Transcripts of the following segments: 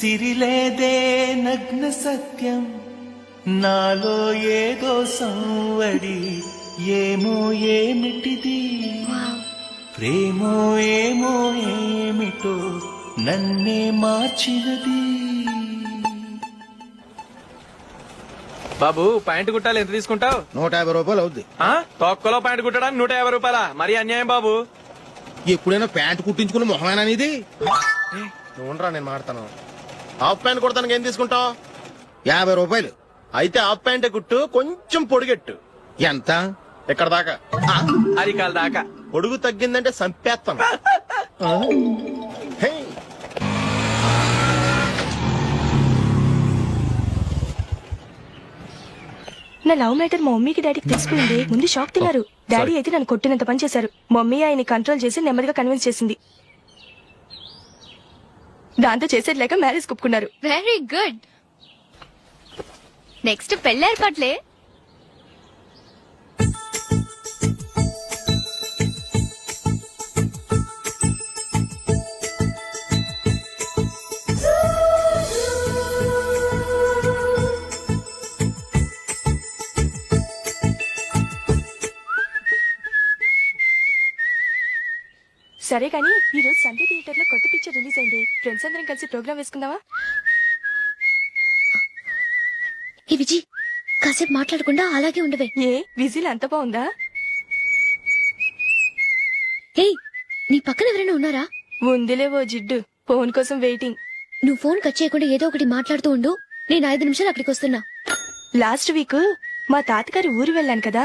సిరిలేదే నగ్న సత్యం. నాలో ఏదో సంవడి ఏమో ఏమిటిది? ప్రేమో ఏమో ఏమిటో నన్నే మార్చినది. బాబు ప్యాంటు కుట్టాలి ఎంత తీసుకుంటావు? నూట యాభై రూపాయలు అవుద్ది. ఆ? తొక్కలో ప్యాంటు కుట్టడానికి నూట యాభై రూపాయల? మరి అన్యాయం బాబు. ఎప్పుడైనా ప్యాంట్ కుట్టించుకున్న మొహమేనా ఇది నేను మాడతాను. హాఫ్ ప్యాంట్ కుడతానికి ఏం తీసుకుంటావు? యాభై రూపాయలు. అయితే హాఫ్ ప్యాంటే కుట్టు కొంచెం పొడిగెట్టు. ఎంత? ఇక్కడ దాకా? అరికాల దాకా. పొడుగు తగ్గిందంటే సంపేస్తాను హే, నా లవ్ మ్యాటర్ మా మమ్మీకి డాడీకి తెలిసిపోయింది. ముందు షాక్ తిన్నారు. డాడీ అయితే నన్ను కొట్టినంత పని చేశారు. మమ్మీ ఆయన్ని కంట్రోల్ చేసి నెమ్మదిగా కన్విన్స్ చేసింది. దాంతో చేసేది లేక మ్యారేజ్ కుప్పుకున్నారు. వెరీ గుడ్ నెక్స్ట్ పెళ్ళి ఏర్పాట్లే సరే కానీ ఈ రోజు సండే థియేటర్లో కొత్త పిక్చర్ రిలీజ్ అయింది. ఫ్రెండ్స్ అందరం కలిసి ప్రోగ్రామ్ వేసుకుందామా? ఈ విజి కాసేపు మాట్లాడకుండా అలాగే ఉండవే. ఏ విజిల్ అంత బాగుందా? ఏయ్ నీ పక్కన ఎవరైనా ఉన్నారా? ఉందిలే ఓ జిడ్డు. ఫోన్ కోసం వెయిటింగ్ నువ్వు ఫోన్ కట్ చేయకుండా ఏదో ఒకటి మాట్లాడుతూ ఉండు. నేను ఐదు నిమిషాలు అక్కడికి వస్తున్నా. లాస్ట్ వీక్ మా తాతగారి ఊరు వెళ్ళాను కదా.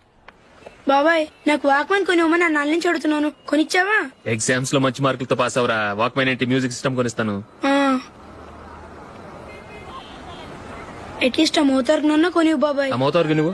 బాబాయ్ నాకు వాక్మన్ కొని ఇవ్వమని నా నుంచి అడుగుతున్నాను కొనిచ్చావా? ఎగ్జామ్స్లో మంచి మార్కులతో పాస్ అవరా వాక్మెన్ ఏంటి? Music system కొనిస్తాను. అట్లీస్ట్ ఆ మోతార్కు నన్న కొనివు బాబాయ్. ఆ మోతారు నువ్వు?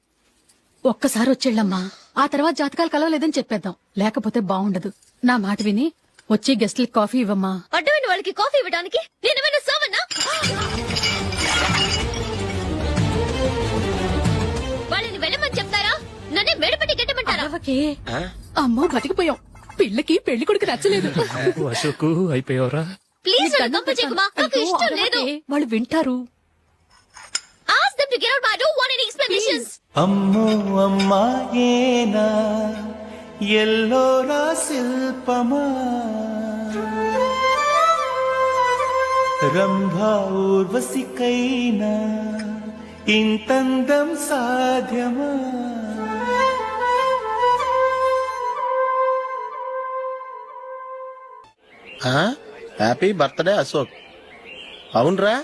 ఒక్కసారి వచ్చేళ్ళమ్మా. ఆ తర్వాత జాతకాలు కలవలేదని చెప్పేద్దాం. లేకపోతే బాగుండదు నా మాట విని వచ్చి గెస్ట్లకి కాఫీ ఇవ్వమ్మా. అడ్డమైన వాళ్ళకి కాఫీ ఇవ్వడానికి నేనేమైనా వాళ్ళని వెళ్ళమని చెప్తారా? నన్నే మేడపట్టి గెట్టమంటారా అరవకే అమ్మో బతికిపోయాం. పిల్లకి పెళ్ళి కొడుకు నచ్చలేదు. అశోకు అయిపోయావరా? ప్లీజ్ నాకు ఇష్టం లేదు. వాళ్ళు వింటారు. To get out I don't want any explanations అమ్మో అమ్మాయేనా ఎల్లోరా శిల్పమా? రంభా ఊర్వశికైనా? ఇంతందం సాధ్యమా? Happy birthday Ashok. అవునరా?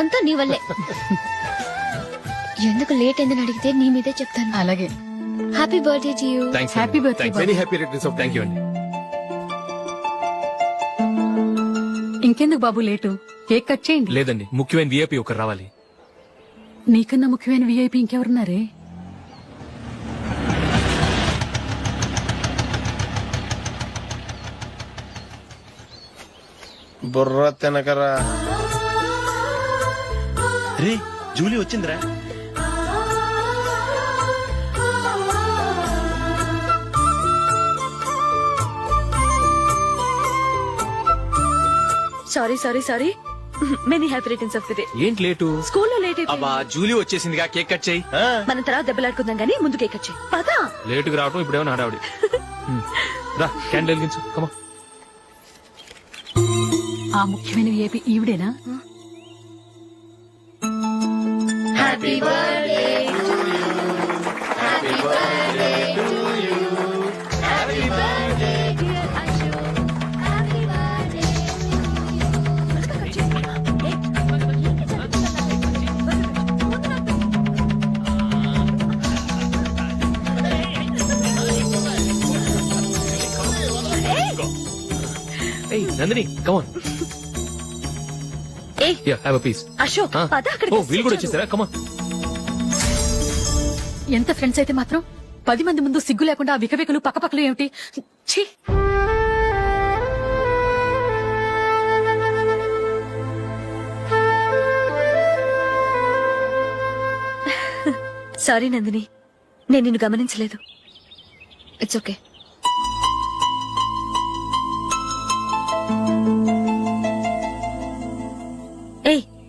అంతా నీ వల్లే. ఎందుకు లేట్ అయిందని అడిగితే నీ మీదే చెప్తాను. అలాగే. Happy birthday to you thanks Happy birthday, very happy returns of thank you అండి ఇంకెందుకు బాబు లేటు? కేక్ కట్ చేయండి. లేదండి ముఖ్యమైన విఐపి ఒకరు రావాలి. నీకన్నా ముఖ్యమైన విఐపి ఇంకెవరున్నారే? బుర్ర తినకరా. రే జూలీ వచ్చిందిరా. Sorry sorry sorry many happy returns of the day ఏంటి లేటు? స్కూల్లో లేట్ అబ్బా జూలీ వచ్చేసిందిగా కేక్ కట్ చేయి. మన తర్వాత దెబ్బలాడుకుందాం గానీ ముందు కేక్ వచ్చాయి పదా. లేటుగా రావటం ఇప్పుడేమో నాడావిడి రా క్యాండిల్ వెలిగించు కమా ఆ ముఖ్యమైన విఐపి ఈవిడేనా? నందిని కమాన్ ఏ యా హ్యావ్ పీస్ అశోక్ పద ఓ వీళ్ళు కూడా వచ్చేసారా? కమా ఎంత ఫ్రెండ్స్ అయితే మాత్రం పది మంది ముందు సిగ్గు లేకుండా ఆ వికవికలు పక్కపక్కలు ఏమిటి? ఛీ. సారీ నందిని. నేను నిన్ను గమనించలేదు. ఇట్స్ ఓకే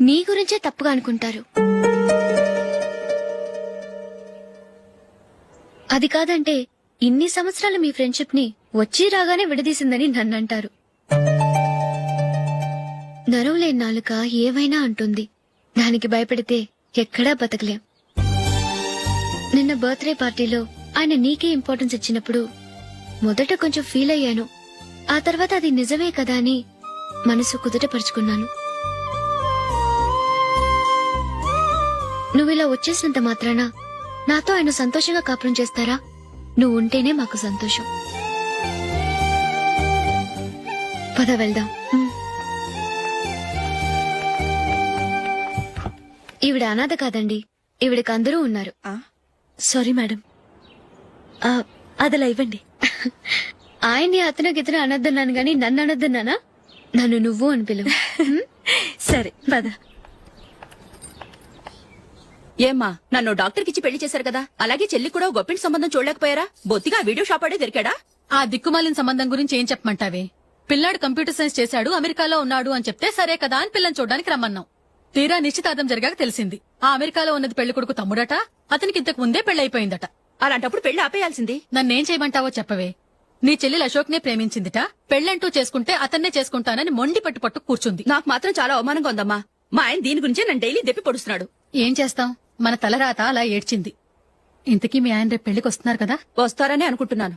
నీ గురించే తప్పుగా అనుకుంటారు. అది కాదంటే ఇన్ని సంవత్సరాలు మీ ఫ్రెండ్షిప్ని వచ్చి రాగానే విడదీసిందని నన్నంటారు. నరవులేని నాలుక ఏవైనా అంటుంది. దానికి భయపడితే ఎక్కడా బతకలేం. నిన్న బర్త్డే పార్టీలో ఆయన నీకే ఇంపార్టెన్స్ ఇచ్చినప్పుడు మొదట కొంచెం ఫీల్ అయ్యాను. ఆ తర్వాత అది నిజమే కదా అని మనసు కుదుటపరుచుకున్నాను. నువ్వు ఇలా వచ్చేసినంత మాత్రాన నాతో ఆయన సంతోషంగా కాపురం చేస్తారా? నువ్వు ఉంటేనే మాకు సంతోషం. పద వెళ్దాం. ఈవిడ అనాథ కాదండి. ఈవిడకి అందరూ ఉన్నారు. Sorry madam. ఆ, అదలా ఇవ్వండి. ఆయన్ని అతను గితను అనొద్దన్నాను గాని నన్ను అనొద్దన్నానా? నన్ను నువ్వు అని పిలువు? సరే పద. ఏమ్మా నన్ను డాక్టర్ కిచ్చి పెళ్ళి చేశారు కదా? అలాగే చెల్లి కూడా గొప్పింటి సంబంధం చూడలేకపోయారా? బొత్తిగా వీడియో షాప్ ఆడే దొరికాడా? ఆ దిక్కుమాలిన సంబంధం గురించి ఏం చెప్పమంటావే? పిల్లాడు కంప్యూటర్ సైన్స్ చేశాడు అమెరికాలో ఉన్నాడు అని చెప్తే సరే కదా అని పిల్లని చూడడానికి రమ్మన్నాం. తీరా నిశ్చితార్థం జరిగాక తెలిసింది. ఆ అమెరికాలో ఉన్నది పెళ్ళి కొడుకు తమ్ముడట అతనికి ఇంతకు ముందే పెళ్ళైపోయిందట అలాంటప్పుడు పెళ్ళి ఆపేయాల్సింది. నన్నేం చేయమంటావో చెప్పవే. నీ చెల్లెలు అశోక్ నే ప్రేమించిందిట పెళ్ళంటూ చేసుకుంటే అతన్నే చేసుకుంటానని మొండి పట్టు పట్టు కూర్చుంది. నాకు మాత్రం చాలా అవమానంగా ఉందమ్మా. మా ఆయన దీని గురించే నన్ను డైలీ దెప్పి పొడుస్తున్నాడు. ఏం చేస్తాం? మన తలరాత అలా ఏడ్చింది. ఇంతకీ మీ ఆయన రేపు పెళ్ళికి వస్తున్నారు కదా? వస్తారని అనుకుంటున్నాను.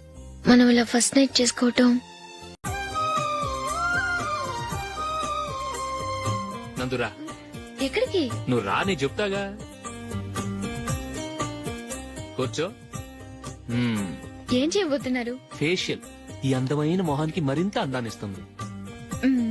మనం ఇలా ఫస్ట్ నైట్ చేసుకోవటం. నందురా. ఎక్కడికి? నువ్వు రా నేను చెప్తాగా. కూర్చో. మ్మ్. ఏం చేయబోతున్నారు? ఫేషియల్. ఈ అందమైన మొహానికి మరింత అందాన్నిస్తుంది. మ్మ్.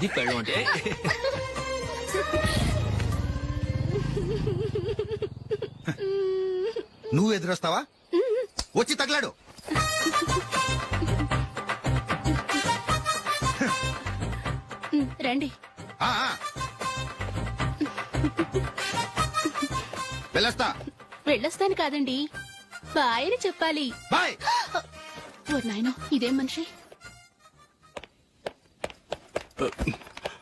ఇది పెళ్ళం అంటే. నువ్వు ఎదురొస్తావా? వచ్చి తగలాడు. రండి. వెళ్ళొస్తా. వెళ్ళొస్తాను కాదండి. బాయ్ అని చెప్పాలి. బాయ్. ఓ నాయనో ఇదేం మనిషి?